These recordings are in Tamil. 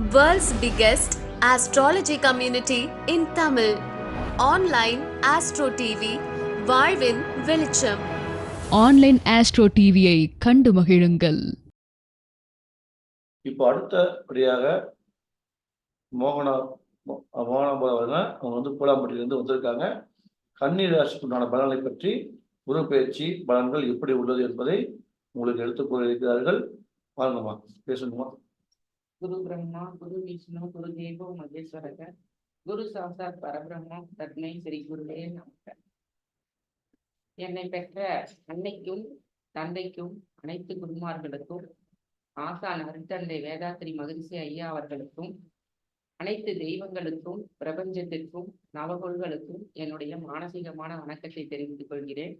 World's biggest astrology community in Tamil. Online Astro TV, வாழ்வின் வெளிச்சம் ஆன்லைன் ஆஸ்ட்ரோ டிவியை கண்டு மகிழுங்கள். இப்போ அடுத்தபடியாக மோகனா மோ- மோகனாபால் அவர்கள் அவங்க வந்து பூலாம்பட்டியிலிருந்து வந்திருக்காங்க. கன்னி ராசிக்கு உண்டான பலன்களை பற்றி குரு பயிற்சி பலன்கள் எப்படி உள்ளது என்பதை உங்களுக்கு எடுத்துக் இருக்கிறார்கள். வாங்கம்மா பேசணுமா குரு பிரம்மா குரு விஷ்ணு குரு தேவோ மகேஸ்வரக குரு சாசாத் பரபிரம்மா தத்மை ஸ்ரீ குருவே நமக. என்னை பெற்ற அன்னைக்கும் தந்தைக்கும் அனைத்து குருமார்களுக்கும் ஆசான் அருத்தந்தை வேதாத்திரி மகிழ்ச்சி ஐயா அவர்களுக்கும் அனைத்து தெய்வங்களுக்கும் பிரபஞ்சத்திற்கும் நவகோள்களுக்கும் என்னுடைய மானசீகமான வணக்கத்தை தெரிவித்துக் கொள்கிறேன்.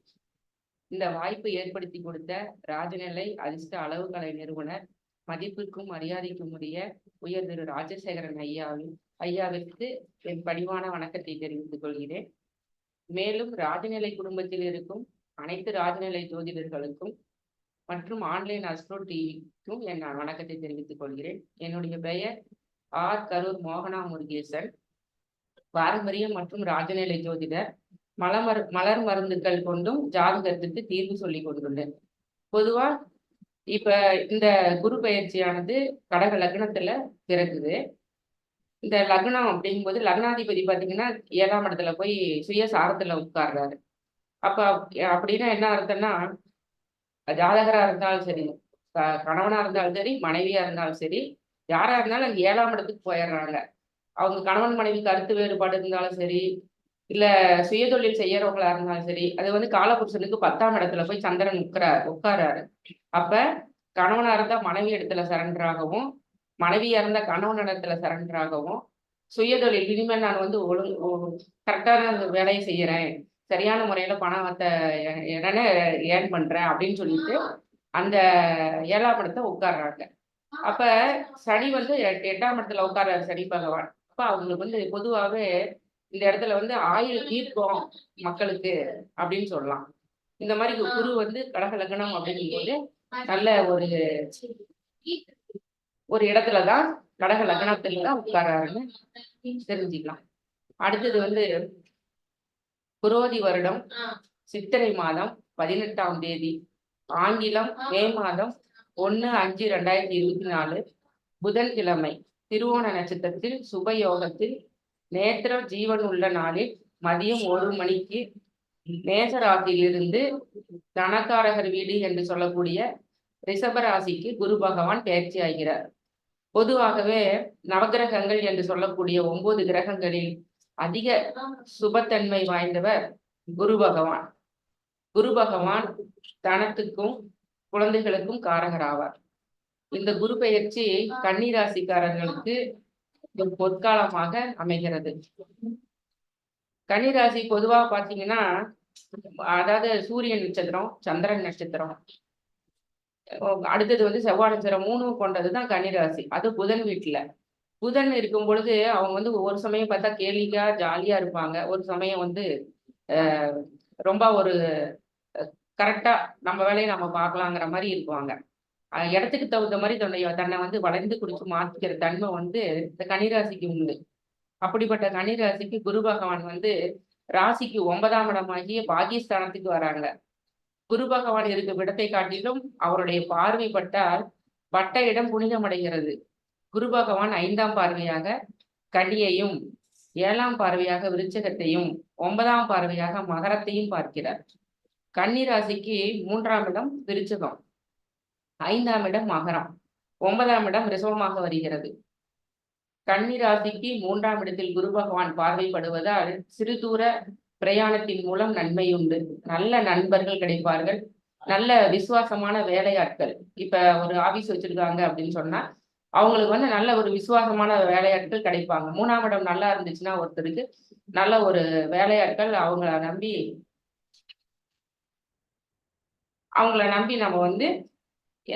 இந்த வாய்ப்பு ஏற்படுத்தி கொடுத்த ராஜநிலை அதிர்ஷ்ட அளவுகலை நிறுவனர் மதிப்புக்கும் மரியாதைக்கும் உரிய உயர் திரு ராஜசேகரன் ஐயாவின் ஐயாவிற்கு என் பணிவான வணக்கத்தை தெரிவித்துக் கொள்கிறேன். மேலும் ராஜநிலை குடும்பத்தில் இருக்கும் அனைத்து ராஜநிலை ஜோதிடர்களுக்கும் மற்றும் ஆன்லைன் அஸ்ட்ரோ டிவிக்கும் என் வணக்கத்தை தெரிவித்துக் கொள்கிறேன். என்னுடைய பெயர் ஆர் கரூர் மோகனா முருகேசன் பாரம்பரியம் மற்றும் ராஜநிலை ஜோதிடர். மலமர் மலர் மருந்துகள் கொண்டும் ஜாதகத்துக்கு தீர்வு சொல்லி கொண்டுள்ளேன். பொதுவா இப்ப இந்த குரு பயிற்சியானது கடக லக்னத்துல பிறகுது இந்த லக்னம் அப்படிங்கும்போது லக்னாதிபதி பாத்தீங்கன்னா ஏழாம் இடத்துல போய் சுயசாரத்துல உட்கார்றாரு. அப்ப அப்~ அப்படின்னா என்ன அர்த்தம்னா ஜாதகரா இருந்தாலும் சரி க- கணவனா இருந்தாலும் சரி மனைவியா இருந்தாலும் சரி யாரா இருந்தாலும் அங்க ஏழாம் இடத்துக்கு போயிடுறாங்க. அவங்க கணவன் மனைவி கருத்து வேறுபாடு இருந்தாலும் சரி இல்ல சுயதொழில் செய்யறவங்களா இருந்தாலும் சரி அது வந்து காலபுருஷனுக்கு பத்தாம் இடத்துல போய் சந்திரன் உட்கிறாரு உட்காராரு. அப்ப கணவனா இருந்தா மனைவி இடத்துல சரண்டராகவும் மனைவியா இருந்தா கணவன் இடத்துல சரண்டராகவும் சுயதொழில் இனிமேல் நான் வந்து ஒழுங்கு கரெக்டான வேலையை செய்யறேன். சரியான முறையில பணத்தை என்னென்ன ஏர்ன் பண்றேன் அப்படின்னு சொல்லிட்டு அந்த ஏழாம் இடத்தை உட்கார்றாங்க. அப்ப சனி வந்து எட்டாம் இடத்துல உட்கார்றாரு சனி பகவான். அப்ப அவங்களுக்கு வந்து பொதுவாகவே இந்த இடத்துல வந்து ஆயுள் தீர்க்கம் மக்களுக்கு அப்படின்னு சொல்லலாம். இந்த மாதிரி குரு வந்து கடக லக்னம் அப்படிங்கும்போது நல்ல ஒரு ஒரு இடத்துலதான் கடக லக்னத்துல தான் உட்காராருன்னு தெரிஞ்சுக்கலாம். அடுத்தது வந்து புரோதி வருடம் சித்திரை மாதம் பதினெட்டாம் தேதி ஆங்கிலம் மே மாதம் ஒண்ணு அஞ்சு ரெண்டாயிரத்தி இருபத்தி நாலு புதன்கிழமை திருவோண நட்சத்திரத்தில் சுபயோகத்தில் நேத்திர ஜீவன் உள்ள நாளில் மதியம் ஒரு மணிக்கு மேசராசியிலிருந்து தனக்காரகர் வீடு என்று சொல்லக்கூடிய ரிஷபராசிக்கு குரு பகவான் பயிற்சி ஆகிறார். பொதுவாகவே நவகிரகங்கள் என்று சொல்லக்கூடிய ஒன்பது கிரகங்களில் அதிக சுபத்தன்மை வாய்ந்தவர் குரு பகவான். குரு பகவான் தனத்துக்கும் குழந்தைகளுக்கும் காரகராவார். இந்த குரு பயிற்சி கன்னிராசிக்காரர்களுக்கு ஒரு பொற்காலமாக அமைகிறது. கன்னிராசி பொதுவா பாத்தீங்கன்னா அதாவது சூரியன் நட்சத்திரம் சந்திரன் நட்சத்திரம். அடுத்தது வந்து செவ்வாய் நட்சத்திரம் மூணு கொண்டதுதான் கன்னிராசி. அது புதன் வீட்டுல புதன் இருக்கும் பொழுது அவங்க வந்து ஒரு சமயம் பார்த்தா கேலிக்கா ஜாலியா இருப்பாங்க. ஒரு சமயம் வந்து ரொம்ப ஒரு கரெக்டா நம்ம வேலையை நம்ம பார்க்கலாங்கிற மாதிரி இருப்பாங்க. இடத்துக்கு தகுந்த மாதிரி தன்னை தன்னை வந்து வளைந்து குடிச்சு மாற்றிக்கிற தன்மை வந்து இந்த கன்னிராசிக்கு உண்டு. அப்படிப்பட்ட கன்னிராசிக்கு குரு பகவான் வந்து ராசிக்கு ஒன்பதாம் இடமாகிய பாகிஸ்தானத்துக்கு வராங்க. குரு பகவான் இருக்கும் இடத்தை காட்டிலும் அவருடைய பார்வை பட்டால் பட்ட இடம் புனிதமடைகிறது. குரு பகவான் ஐந்தாம் பார்வையாக கனியையும் ஏழாம் பார்வையாக விருச்சகத்தையும் ஒன்பதாம் பார்வையாக மகரத்தையும் பார்க்கிறார். கன்னி ராசிக்கு மூன்றாம் இடம் விருச்சகம். ஐந்தாம் இடம் மகரம். ஒன்பதாம் இடம் ரிசவமாக வருகிறது. கன்னி ராசிக்கு மூன்றாம் இடத்தில் குரு பகவான் பார்வைப்படுவதால் சிறு தூர பிரயாணத்தின் மூலம் நன்மை உண்டு. நல்ல நண்பர்கள் கிடைப்பார்கள். நல்ல விசுவாசமான வேலையாட்கள். இப்ப ஒரு ஆபீஸ் வச்சிருக்காங்க அப்படின்னு சொன்னா அவங்களுக்கு வந்து நல்ல ஒரு விசுவாசமான வேலையாட்கள் கிடைப்பாங்க. மூணாம் இடம் நல்லா இருந்துச்சுன்னா ஒருத்தருக்கு நல்ல ஒரு வேலையாட்கள் அவங்கள நம்பி அவங்கள நம்பி நம்ம வந்து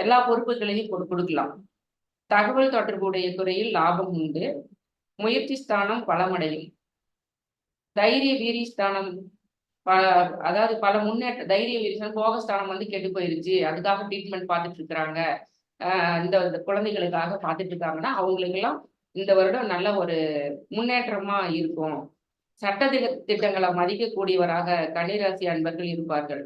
எல்லா பொறுப்புகளையும் கொடுக்கலாம். தகவல் தொடர்புடைய துறையில் லாபம் உண்டு. முயற்சி ஸ்தானம் பலமடையும். தைரிய வீரி ஸ்தானம் ப அதாவது பல முன்னேற்ற தைரிய வீரியம் போகஸ்தானம் வந்து கெட்டு போயிருச்சு. அதுக்காக ட்ரீட்மெண்ட் பார்த்துட்டு இருக்கிறாங்க. இந்த இந்த குழந்தைகளுக்காக பார்த்துட்டு இருக்காங்கன்னா அவங்களுக்கெல்லாம் இந்த வருடம் நல்ல ஒரு முன்னேற்றமா இருக்கும். சட்ட திட்டங்களை மதிக்கக்கூடியவராக கன்னிராசி அன்பர்கள் இருப்பார்கள்.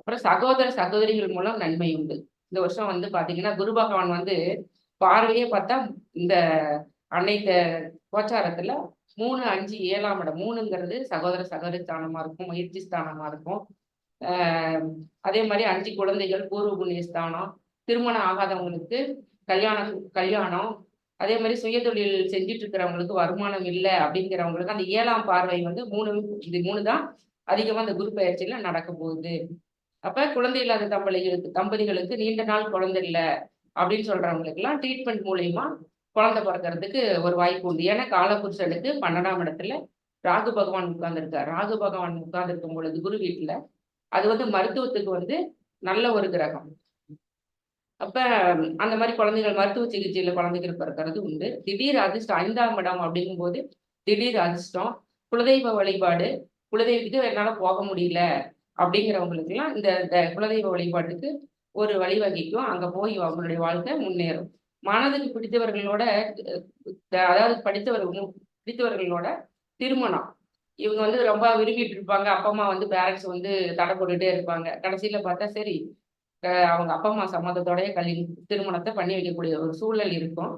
அப்புறம் சகோதர சகோதரிகள் மூலம் நன்மை உண்டு. இந்த வருஷம் வந்து பாத்தீங்கன்னா குரு பகவான் வந்து பார்வையே பார்த்தா இந்த அன்னைத்த கோச்சாரத்துல மூணு அஞ்சு ஏழாம் இடம். மூணுங்கிறது சகோதர சகோதரி ஸ்தானமா இருக்கும் முயற்சி ஸ்தானமா இருக்கும். அதே மாதிரி அஞ்சு குழந்தைகள் பூர்வ புண்ணிய ஸ்தானம் திருமணம் ஆகாதவங்களுக்கு கல்யாணம் கல்யாணம். அதே மாதிரி சுயதொழில் செஞ்சுட்டு இருக்கிறவங்களுக்கு வருமானம் இல்லை அப்படிங்கிறவங்களுக்கு அந்த ஏழாம் பார்வை வந்து மூணு இது மூணு தான் அதிகமா அந்த குரு பயிற்சியில நடக்க போகுது. அப்ப குழந்தை இல்லாத தம்பதிகளுக்கு தம்பதிகளுக்கு நீண்ட நாள் குழந்தை இல்லை அப்படின்னு சொல்றவங்களுக்கு எல்லாம் ட்ரீட்மெண்ட் மூலியமா குழந்தை பிறக்கிறதுக்கு ஒரு வாய்ப்பு உண்டு. ஏன்னா காலபுருஷனுக்கு பன்னெண்டாம் இடத்துல ராகு பகவான் உட்கார்ந்துருக்கார். ராகு பகவான் உட்கார்ந்துருக்கும் பொழுது குரு வீட்டுல அது வந்து மருத்துவத்துக்கு வந்து நல்ல ஒரு கிரகம். அப்ப அந்த மாதிரி குழந்தைகள் மருத்துவ சிகிச்சையில குழந்தைகள் பிறக்கிறது உண்டு. திடீர் அதிர்ஷ்டம் ஐந்தாம் இடம் அப்படிங்கும்போது திடீர் அதிர்ஷ்டம் குலதெய்வ வழிபாடு குலதெய்வத்துக்கு என்னால போக முடியல அப்படிங்கிறவங்களுக்கு எல்லாம் இந்த குலதெய்வ வழிபாட்டுக்கு ஒரு வழிவகைக்கும் அங்க போய் அவங்களுடைய வாழ்க்கை முன்னேறும். மனதுக்கு பிடித்தவர்களோட அதாவது படித்தவர்கள் பிடித்தவர்களோட திருமணம். இவங்க வந்து ரொம்ப விரும்பிட்டு இருப்பாங்க. அப்பா அம்மா வந்து பேரண்ட்ஸ் வந்து தடை போட்டுட்டே இருப்பாங்க. கடைசியில பார்த்தா சரி அவங்க அப்பா அம்மா சம்மதத்தோடய கல்வி திருமணத்தை பண்ணி வைக்கக்கூடிய ஒரு சூழல் இருக்கும்.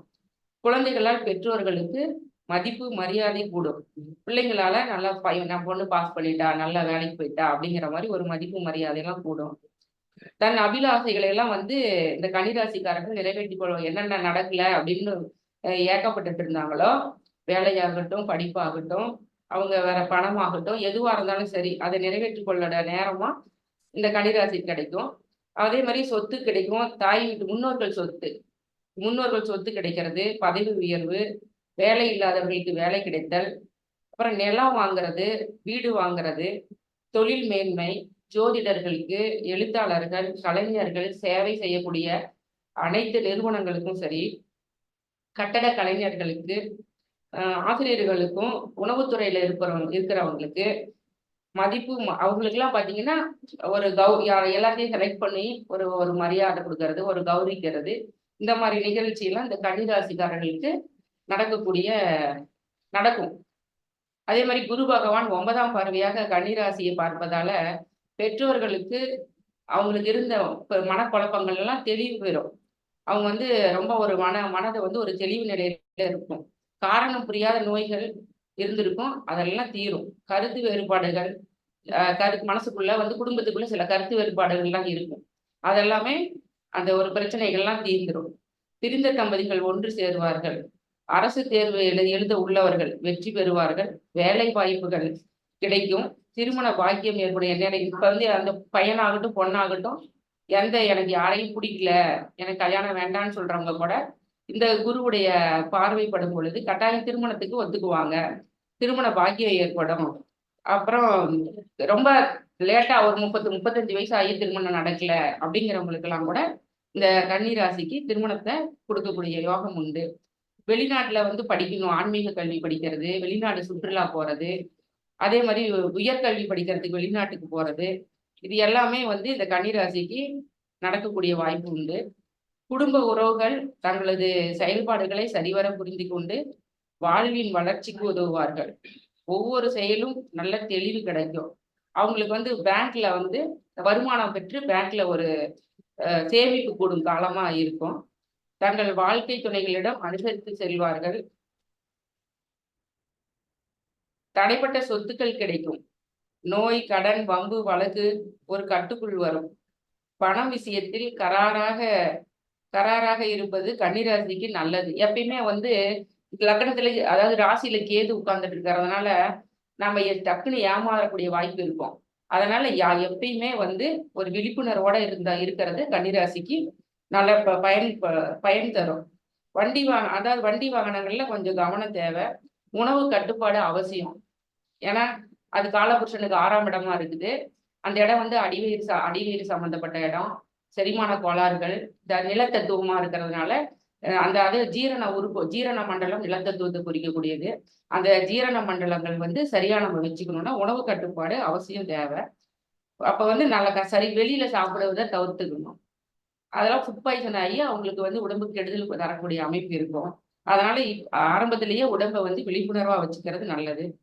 குழந்தைகளால் பெற்றோர்களுக்கு மதிப்பு மரியாதை கூடும். பிள்ளைங்களால நல்லா பையன் நான் பொண்ணு பாஸ் பண்ணிட்டா நல்லா வேலைக்கு போயிட்டா அப்படிங்கிற மாதிரி ஒரு மதிப்பு மரியாதையெல்லாம் கூடும். தன் அபிலாசைகளை எல்லாம் வந்து இந்த கனிராசிக்காரர்கள் நிறைவேற்றி கொள்வோம் என்னென்ன நடக்கல அப்படின்னு அஹ் ஏக்கப்பட்டுட்டு இருந்தாங்களோ வேலையாகட்டும் படிப்பாகட்டும் அவங்க வேற பணமாகட்டும் எதுவா இருந்தாலும் சரி அதை நிறைவேற்றி கொள்ள நேரமா இந்த கன்னிராசி கிடைக்கும். அதே மாதிரி சொத்து கிடைக்கும். தாய் வீட்டு முன்னோர்கள் சொத்து. முன்னோர்கள் சொத்து கிடைக்கிறது. பதவி உயர்வு வேலை இல்லாதவர்களுக்கு வேலை கிடைத்தல். அப்புறம் நிலம் வாங்குறது வீடு வாங்குறது தொழில் மேன்மை ஜோதிடர்களுக்கு எழுத்தாளர்கள் கலைஞர்கள் சேவை செய்யக்கூடிய அனைத்து நிறுவனங்களுக்கும் சரி கட்டட கலைஞர்களுக்கு ஆசிரியர்களுக்கும் உணவுத்துறையில இருக்கிறவங்க இருக்கிறவங்களுக்கு மதிப்பு ம- பார்த்தீங்கன்னா ஒரு கௌ எல்லாத்தையும் செலக்ட் பண்ணி ஒரு ஒரு மரியாதை கொடுக்கறது ஒரு கௌரிக்கிறது இந்த மாதிரி நிகழ்ச்சியெல்லாம் இந்த கன்னிராசிக்காரர்களுக்கு நடக்கக்கூடிய நடக்கும். அதே மாதிரி குரு பகவான் ஒன்பதாம் பார்வையாக கன்னிராசியை பார்ப்பதால பெற்றோர்களுக்கு அவங்களுக்கு இருந்த மனக்குழப்பங்கள் எல்லாம் தெளிவு பெறும். அவங்க வந்து ரொம்ப ஒரு மன மனதை வந்து ஒரு தெளிவு நிலையில இருக்கும். காரணம் புரியாத நோய்கள் இருந்திருக்கும். அதெல்லாம் தீரும். கருத்து வேறுபாடுகள் கரு மனசுக்குள்ள வந்து குடும்பத்துக்குள்ள சில கருத்து வேறுபாடுகள் எல்லாம் இருக்கும். அதெல்லாமே அந்த ஒரு பிரச்சனைகள்லாம் தீர்ந்துடும் பிரிந்த தம்பதிகள் ஒன்று சேருவார்கள். அரசு தேர்வு எழுத எழுத உள்ளவர்கள் வெற்றி பெறுவார்கள். வேலை வாய்ப்புகள் கிடைக்கும். திருமண பாக்கியம் ஏற்படும். என்ன இப்ப வந்து அந்த பையனாகட்டும் பொண்ணாகட்டும் எந்த எனக்கு யாரையும் பிடிக்கல எனக்கு கல்யாணம் வேண்டாம்னு சொல்றவங்க கூட இந்த குருவுடைய பார்வைப்படும் பொழுது கட்டாயம் திருமணத்துக்கு ஒத்துக்குவாங்க. திருமண பாக்கியம் ஏற்படும். அப்புறம் ரொம்ப லேட்டா ஒரு முப்பத்து முப்பத்தஞ்சு வயசு ஆகி திருமணம் நடக்கல அப்படிங்கிறவங்களுக்கு எல்லாம் கூட இந்த கன்னி ராசிக்கு திருமணத்தை கொடுக்கக்கூடிய யோகம் உண்டு. வெளிநாட்டுல வந்து படிக்கணும் ஆன்மீக கல்வி படிக்கிறது வெளிநாடு சுற்றுலா போறது அதே மாதிரி உயர்கல்வி படிக்கிறதுக்கு வெளிநாட்டுக்கு போறது இது எல்லாமே வந்து இந்த கன்னிராசிக்கு நடக்கக்கூடிய வாய்ப்பு உண்டு. குடும்ப உறவுகள் தங்களது செயல்பாடுகளை சரிவர புரிந்து கொண்டு வாழ்வின் வளர்ச்சிக்கு உதவுவார்கள். ஒவ்வொரு செயலும் நல்ல தெளிவு கிடைக்கும். அவங்களுக்கு வந்து பேங்க்ல வந்து வருமானம் பெற்று பேங்க்ல ஒரு சேமிப்பு கூடும் காலமா இருக்கும். தங்கள் வாழ்க்கை துணைகளிடம் அனுசரித்து செல்வார்கள். தடைப்பட்ட சொத்துக்கள் கிடைக்கும். நோய் கடன் வம்பு வழக்கு ஒரு கட்டுக்குள் வரும். பணம் விஷயத்தில் கராராக கராராக இருப்பது கன்னிராசிக்கு நல்லது. எப்பயுமே வந்து லக்னத்துல அதாவது ராசியில கேது உட்கார்ந்துட்டு இருக்கிறதுனால நம்ம டக்குன்னு ஏமாறக்கூடிய வாய்ப்பு இருக்கும். அதனால யா எப்பயுமே வந்து ஒரு விழிப்புணர்வோட இருந்தா இருக்கிறது கன்னிராசிக்கு நல்ல ப- பயன் ப- பயன் தரும். வண்டி வாங்க அதாவது வண்டி வாகனங்கள்ல கொஞ்சம் கவனம் தேவை. உணவு கட்டுப்பாடு அவசியம். ஏன்னா அது காலபுருஷனுக்கு ஆறாம் இடமா இருக்குது. அந்த இடம் வந்து அடிவயிறு ச- அடிவயிறு சம்பந்தப்பட்ட இடம். செரிமான கோளாறுகள் இந்த நிலத்தத்துவமா இருக்கிறதுனால அந்த அது ஜீரண உறுப்பு ஜீரண மண்டலம் நிலத்தத்துவத்தை குறிக்கக்கூடியது. அந்த ஜீரண மண்டலங்கள் வந்து சரியா நம்ம வச்சுக்கணும்னா உணவு கட்டுப்பாடு அவசியம் தேவை. அப்ப வந்து நல்ல சரி வெளியில சாப்பிடுவதை தவிர்த்துக்கணும். அதெல்லாம் ஃபுட் பாய்சன் ஆகி அவங்களுக்கு வந்து உடம்புக்கு கெடுதல் தரக்கூடிய அமைப்பு இருக்கும். அதனால இப்- ஆரம்பத்திலேயே உடம்பை வந்து விழிப்புணர்வா வச்சுக்கிறது நல்லது.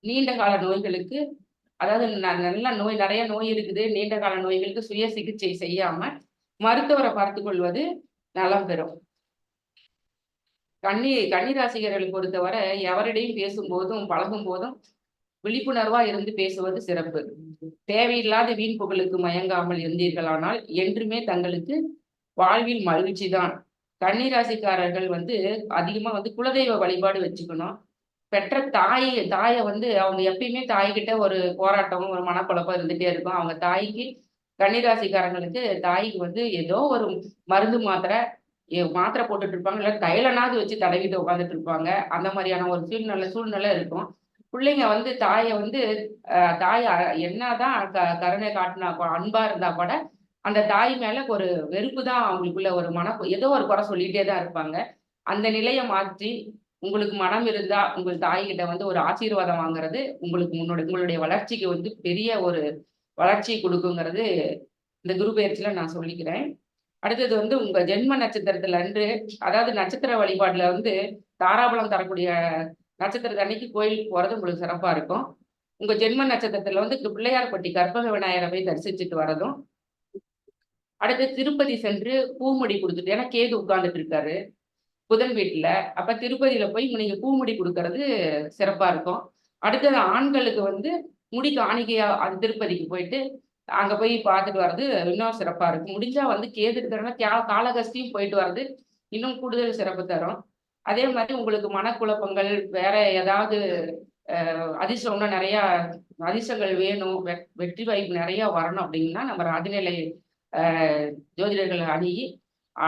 நீண்ட கால நோய்களுக்கு அதாவது ந- நல்ல நோய் நிறைய நோய் இருக்குது நீண்ட கால நோய்களுக்கு சுய சிகிச்சை செய்யாம மருத்துவரை பார்த்து கொள்வது நலம் பெறும். கன்னி கன்னிராசிகர்களை பொறுத்தவரை எவரிடையும் பேசும்போதும் பழகும் போதும் விழிப்புணர்வா இருந்து பேசுவது சிறப்பு. தேவையில்லாத வீண் புகழுக்கு மயங்காமல் இருந்தீர்களானால் என்றுமே தங்களுக்கு வாழ்வில் மகிழ்ச்சி தான் கன்னிராசிக்காரர்கள் வந்து அதிகமா வந்து குலதெய்வ வழிபாடு வச்சுக்கணும். பெற்ற தாய் தாயை வந்து அவங்க எப்பயுமே தாய்கிட்ட ஒரு போராட்டம் ஒரு மனக்குழப்பம் இருந்துட்டே இருக்கும். அவங்க தாய்க்கு கன்னிராசிக்காரங்களுக்கு தாய்க்கு வந்து ஏதோ ஒரு மருந்து மாத்திரை மாத்திரை போட்டுட்டு இருப்பாங்க. இல்லை தைலனாவது வச்சு தடவிட்டு உட்காந்துட்டு இருப்பாங்க. அந்த மாதிரியான ஒரு சூழ்நிலை சூழ்நிலை இருக்கும். பிள்ளைங்க வந்து தாயை வந்து தாய் என்னதான் க கருணை காட்டினா கூட, அன்பா இருந்தா கூட அந்த தாய் மேல ஒரு வெறுப்பு தான் அவங்களுக்குள்ள ஒரு மன ஏதோ ஒரு குறை சொல்லிட்டே தான் இருப்பாங்க. அந்த நிலையை மாற்றி உங்களுக்கு மனம் இருந்தா உங்கள் தாய்கிட்ட வந்து ஒரு ஆசீர்வாதம் வாங்குறது உங்களுக்கு முன்னோட உங்களுடைய வளர்ச்சிக்கு வந்து பெரிய ஒரு வளர்ச்சி கொடுக்குங்கிறது இந்த குரு பயிற்சியில நான் சொல்லிக்கிறேன். அடுத்தது வந்து உங்க ஜென்ம நட்சத்திரத்துல அன்று அதாவது நட்சத்திர வழிபாடுல வந்து தாராபலம் தரக்கூடிய நட்சத்திரத்து அன்னைக்கு கோயிலுக்கு போறது உங்களுக்கு சிறப்பா இருக்கும். உங்க ஜென்ம நட்சத்திரத்துல வந்து பிள்ளையார்பட்டி கற்பக விநாயகரை போய் தரிசிச்சுட்டு வரதும். அடுத்து திருப்பதி சென்று பூமுடி கொடுத்துட்டு ஏன்னா கேது உட்கார்ந்துட்டு இருக்காரு புதன் வீட்டுல. அப்ப திருப்பதியில போய் நீங்க பூமுடி கொடுக்கறது சிறப்பா இருக்கும். அடுத்தது ஆண்களுக்கு வந்து முடி காணிக்கையா அது திருப்பதிக்கு போயிட்டு அங்க போய் பார்த்துட்டு வர்றது இன்னும் சிறப்பா இருக்கும். முடிஞ்சா வந்து கேது இருக்கிறனா காலகஸ்தியும் போயிட்டு வர்றது இன்னும் கூடுதல் சிறப்பு தரும். அதே மாதிரி உங்களுக்கு மனக்குழப்பங்கள் வேற ஏதாவது அதிர்ஷ்டம்னா நிறைய அதிர்ஷ்டங்கள் வேணும் வெற்றி வாய்ப்பு நிறைய வரணும் அப்படின்னா நம்ம ராஜநிலை ஜோதிடர்களை அணுகி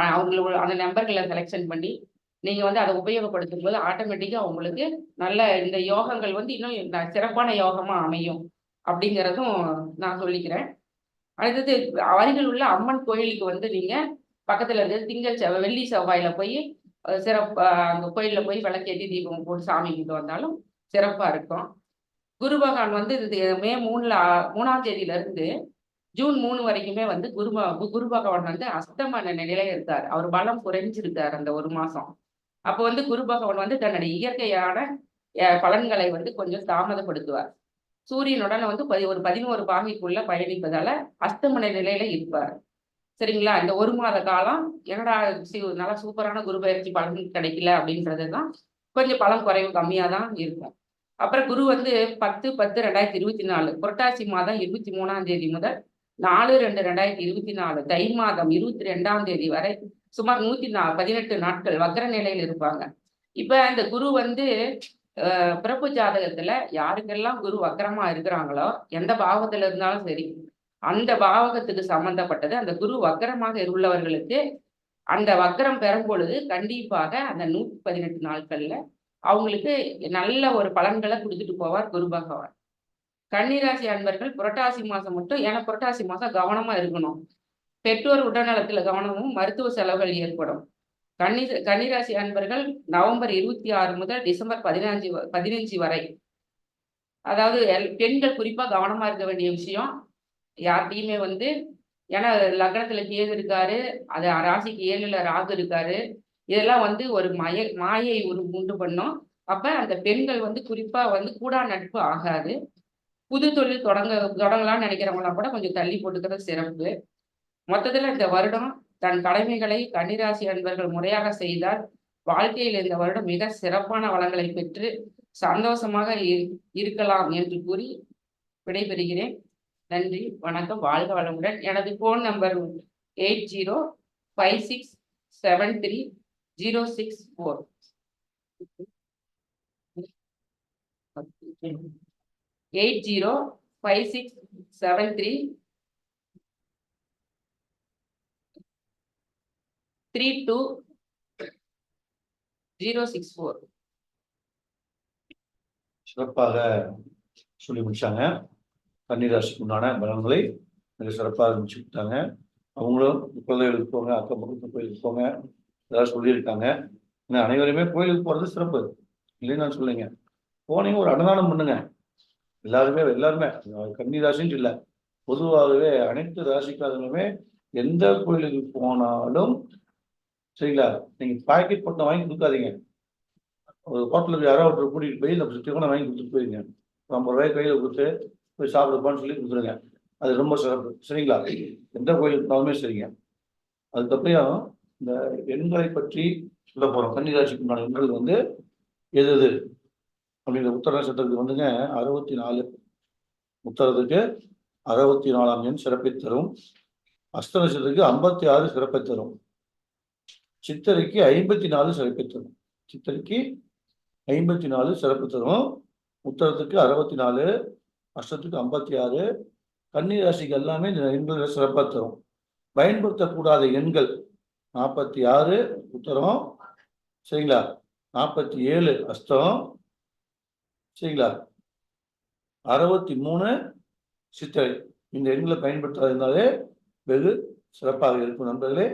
அவங்களோட அந்த நம்பர்களை செலெக்ஷன் பண்ணி நீங்க வந்து அதை உபயோகப்படுத்தும் போது ஆட்டோமேட்டிக்கா உங்களுக்கு நல்ல இந்த யோகங்கள் வந்து இன்னும் சிறப்பான யோகமா அமையும் அப்படிங்கிறதும் நான் சொல்லிக்கிறேன். அடுத்தது அருகில் உள்ள அம்மன் கோயிலுக்கு வந்து நீங்க பக்கத்துல இருந்து திங்கள் செவ்வாய் வெள்ளி செவ்வாயில போய் சிறப்பு அந்த கோயிலில் போய் விளக்கேற்றி தீபம் போட்டு சாமி கும்பிட்டு வந்தாலும் சிறப்பாக இருக்கும். குரு பகவான் வந்து இது மே மூணுல மூணாம் தேதியிலருந்து ஜூன் மூணு வரைக்குமே வந்து குரு குரு பகவான் வந்து அஸ்தமன நிலையில இருக்கார். அவர் பலம் குறைஞ்சிருக்கார் அந்த ஒரு மாசம். அப்போ வந்து குரு பகவான் வந்து தன்னுடைய இயற்கையான பலன்களை வந்து கொஞ்சம் தாமதப்படுத்துவார். சூரியனுடன் வந்து பதி- ஒரு பதினோரு பாகைக்குள்ள பயணிப்பதால அஸ்தமன நிலையில இருப்பார். சரிங்களா? இந்த ஒரு மாத காலம் என்னடா சி- நல்லா சூப்பரான குரு பயிற்சி பலன் கிடைக்கல அப்படின்றது தான் கொஞ்சம் பலம் குறைவு கம்மியா தான் இருக்கும். அப்புறம் குரு வந்து பத்து பத்து ரெண்டாயிரத்தி இருபத்தி நாலு புரட்டாசி மாதம் இருபத்தி மூணாம் தேதி முதல் நாலு ரெண்டு ரெண்டாயிரத்தி இருபத்தி நாலு தை மாதம் இருபத்தி ரெண்டாம் தேதி வரை சுமார் நூத்தி நா பதினெட்டு நாட்கள் வக்கர நிலையில் இருப்பாங்க. இப்ப இந்த குரு வந்து பிறப்பு ஜாதகத்துல யாருக்கெல்லாம் குரு வக்கரமா இருக்கிறாங்களோ எந்த பாவத்துல இருந்தாலும் சரி அந்த பாவகத்துக்கு சம்பந்தப்பட்டது. அந்த குரு வக்கரமாக உள்ளவர்களுக்கு அந்த வக்கரம் பெறும் பொழுது கண்டிப்பாக அந்த நூத்தி பதினெட்டு நாட்கள்ல அவங்களுக்கு நல்ல ஒரு பலன்களை கொடுத்துட்டு போவார் குரு பகவான். கன்னிராசி அன்பர்கள் புரட்டாசி மாசம் மட்டும் ஏன்னா புரட்டாசி மாசம் கவனமா இருக்கணும். பெற்றோர் உடல்நலத்துல கவனமும் மருத்துவ செலவுகள் ஏற்படும். கன்னி கன்னிராசி அன்பர்கள் நவம்பர் இருபத்தி ஆறு முதல் டிசம்பர் பதினஞ்சு பதினஞ்சு வரை. அதாவது எல்- பெண்கள் குறிப்பா கவனமா இருக்க வேண்டிய விஷயம். யார்கிட்டயுமே வந்து ஏன்னா லக்னத்துல கேது இருக்காரு அது ராசிக்கு ஏழுல ராகு இருக்காரு இதெல்லாம் வந்து ஒரு மய மாயை ஒரு உண்டு பண்ணும். அப்ப அந்த பெண்கள் வந்து குறிப்பா வந்து கூடா நட்பு ஆகாது. புது தொழில் தொடங்க தொடங்கலாம்னு நினைக்கிறவங்களாம் கூட கொஞ்சம் தள்ளி போட்டுக்கிறது சிறப்பு. மொத்தத்துல இந்த வருடம் தன் கடமைகளை கன்னிராசி அன்பர்கள் முறையாக செய்தால் வாழ்க்கையில் இந்த வருடம் மிக சிறப்பான வளங்களை பெற்று சந்தோஷமாக இரு- இருக்கலாம் என்று கூறி விடைபெறுகிறேன். நன்றி வணக்கம் வாழ்க வளமுடன். எனது phone number eight zero five six seven three zero six four eight zero five six seven three three two zero six four சிறப்பாக சொல்லி முடிச்சாங்க. கன்னிராசிக்கு உண்டான பலன்களை மிக சிறப்பாக முடிச்சு கொடுத்தாங்க. அவங்களும் குழந்தைகளுக்கு போங்க அக்கம் பக்கத்து கோயிலுக்கு போங்க ஏதாவது சொல்லியிருக்காங்க. ஏன்னா அனைவருமே கோயிலுக்கு போகிறது சிறப்பு. இல்லைன்னு நான் சொல்லுங்க போனீங்க ஒரு அன்னதானம் பண்ணுங்க. எல்லாருமே எல்லாருமே. கன்னி ராசின்ட்டு இல்லை பொதுவாகவே அனைத்து ராசிக்காரங்களுமே எந்த கோயிலுக்கு போனாலும் சரிங்களா நீங்கள் பாக்கெட் போட்டு வாங்கி கொடுக்காதீங்க. ஒரு ஹோட்டலுக்கு யாரோ ஒருத்தர் கூட்டிகிட்டு போய் இந்த கூட வாங்கி கொடுத்துட்டு போயிருங்க. ஐம்பது ரூபாய் கையில் கொடுத்து போய் சாப்பிடுப்பான்னு சொல்லி கொடுத்துருங்க. அது ரொம்ப சிறப்பு. சரிங்களா? எந்த கோயில் இருந்தாலுமே சரிங்க. அதுக்கப்புறம் இந்த எண்களை பற்றி சொல்ல போகிறோம் கன்னிராசிக்கு உண்டான எண்கள் வந்து எது எது? அப்படிங்கிற உத்தர நட்சத்திரத்துக்கு வந்துங்க. அறுபத்தி நாலு உத்தரத்துக்கு அறுபத்தி நாலாம் எண் சிறப்பை தரும். அஸ்த நட்சத்திரத்துக்கு ஐம்பத்தி ஆறு சிறப்பை தரும். சித்தரைக்கு ஐம்பத்தி நாலு சிறப்பை தரும். சித்தரைக்கு ஐம்பத்தி நாலு சிறப்பு தரும். உத்தரத்துக்கு அறுபத்தி நாலு வருஷத்துக்கு ஐம்பத்தி ஆறு கன்னி ராசிக்கு எல்லாமே இந்த எண்கள் சிறப்பாக தரும். பயன்படுத்தக்கூடாத எண்கள் நாற்பத்தி ஆறு உத்தரம் சரிங்களா? நாற்பத்தி ஏழு அஸ்தம் சரிங்களா? அறுபத்தி மூணு சித்திரை. இந்த எண்களை பயன்படுத்தாதிருந்தாலே வெகு சிறப்பாக இருக்கும் நண்பர்களே.